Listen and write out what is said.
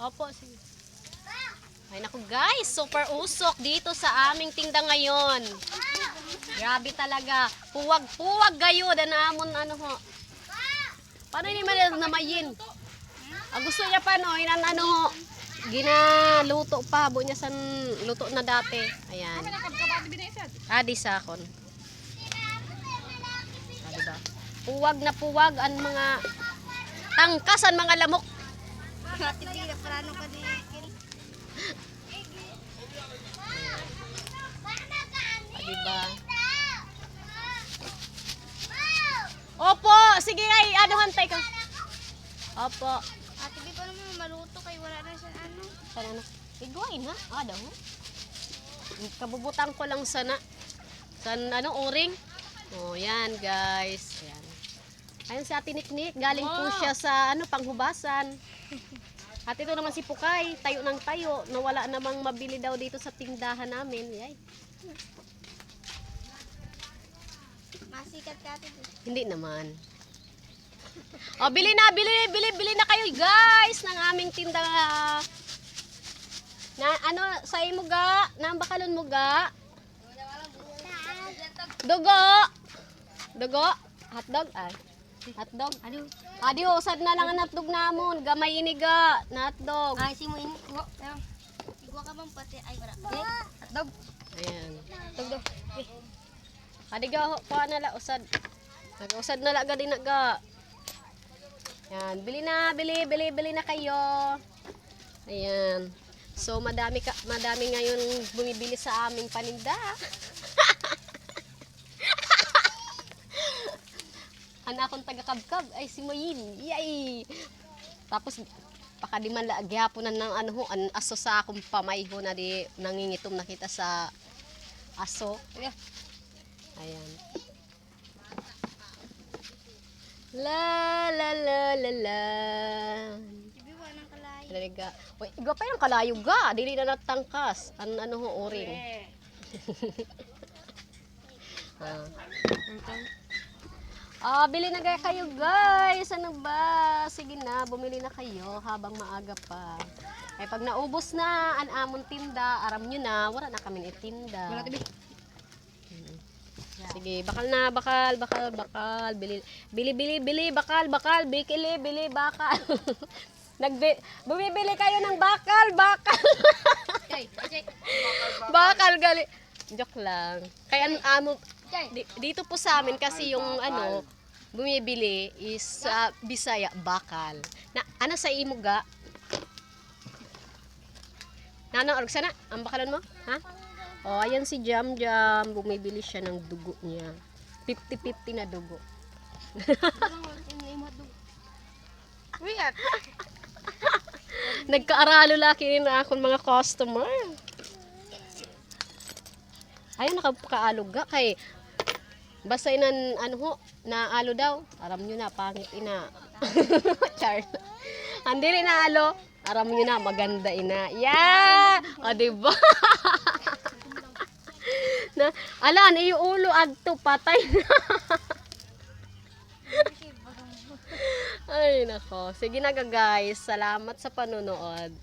Opo, sige. Ay naku guys, super usok dito sa aming tinda ngayon. Grabe talaga. Puwag-puwag gayo na namon ano ho. Paano ni man namayin? Ah, gusto niya pa no, inan ano ho. Ginaluto pa, bu niya san luto na dati. Ayan. Ah, sa akon. Ah, diba? Puwag na puwag ang mga tangkas ang mga lamok. Ate Bia, plano ka din. Ah, diba? Opo, sige ay, ano hantay ka. Opo. Ate Bia, paano mo maluto kay wala na siya ano? Sana na. Igwain ha? Ah, daw. Kabubutan ko lang sana. San ano, uring. Oh, yan guys. Yan. Ayun si Ate Niknik. Galing po siya sa ano, panghubasan. At ito naman si Pukay. Tayo ng tayo. Nawala namang mabili daw dito sa tindahan namin. Yay. Masikat ka. Hindi naman. O, bili na, bili, bili, bili na kayo guys ng aming tinda. Na, ano, sa imo ga, na bakalon mo ga. Dugo. Dugo. Hotdog, ay. Hotdog. Adi, adi, usad na lang ang hotdog namon. Gamay ini ga, na hotdog. Ay, si mo ini. Ayun. Igwa ka bang pati? Ay, wala. Okay. Hotdog. Ayan. Hotdog daw. Okay. Adi ga, ho, kuha na la, usad. Nag-usad na la ga din na ga. Yan, bili na, bili, bili, bili na kayo. Ayan. So, madami, ka, madami ngayon bumibili sa aming paninda. Anak akong taga-kabkab, ay si Mayin. Yay! Tapos, pakadiman la, gihaponan ng ano ho, an aso sa akong pamayho na di nangingitom na kita sa aso. Ayan. La la la la la. Bibi, wala nang kalay. Talaga. Uy, iga pa yung kalayo ga. Dili na natangkas. An ano ho oring. ah. Ah, bili na gaya kayo guys. Ano ba? Sige na, bumili na kayo habang maaga pa. Eh pag naubos na ang amon tinda, aram nyo na, wala na kami itinda. Wala tibi. Sige, bakal na, bakal, bakal, bakal. Bili, bili, bili, bili, bakal, bakal, bikili, bili, bakal. Nagbi, bumibili kayo ng bakal, bakal. Okay. Okay. bakal, gali. Joke lang. Kaya ano, amo. Di- dito po sa amin kasi yung ano, bumibili is sa Bisaya, bakal. Na, ano sa imo ga? Nano, arag sana, ang bakalan mo? Ha? Oh, ayan si Jam Jam. Bumibili siya ng dugo niya. 50-50 na dugo. Wait. Nagkaaralo laki na akong mga customer. Ayun, nakapakaalog ga kay basta inan ano ho, naalo daw. Aram nyo na, pangit ina. Char. Hindi rin naalo. Aram nyo na, maganda ina. Yeah! O, diba? na, alan, iulo agto, patay na. Ay, nako. Sige na guys. Salamat sa panonood.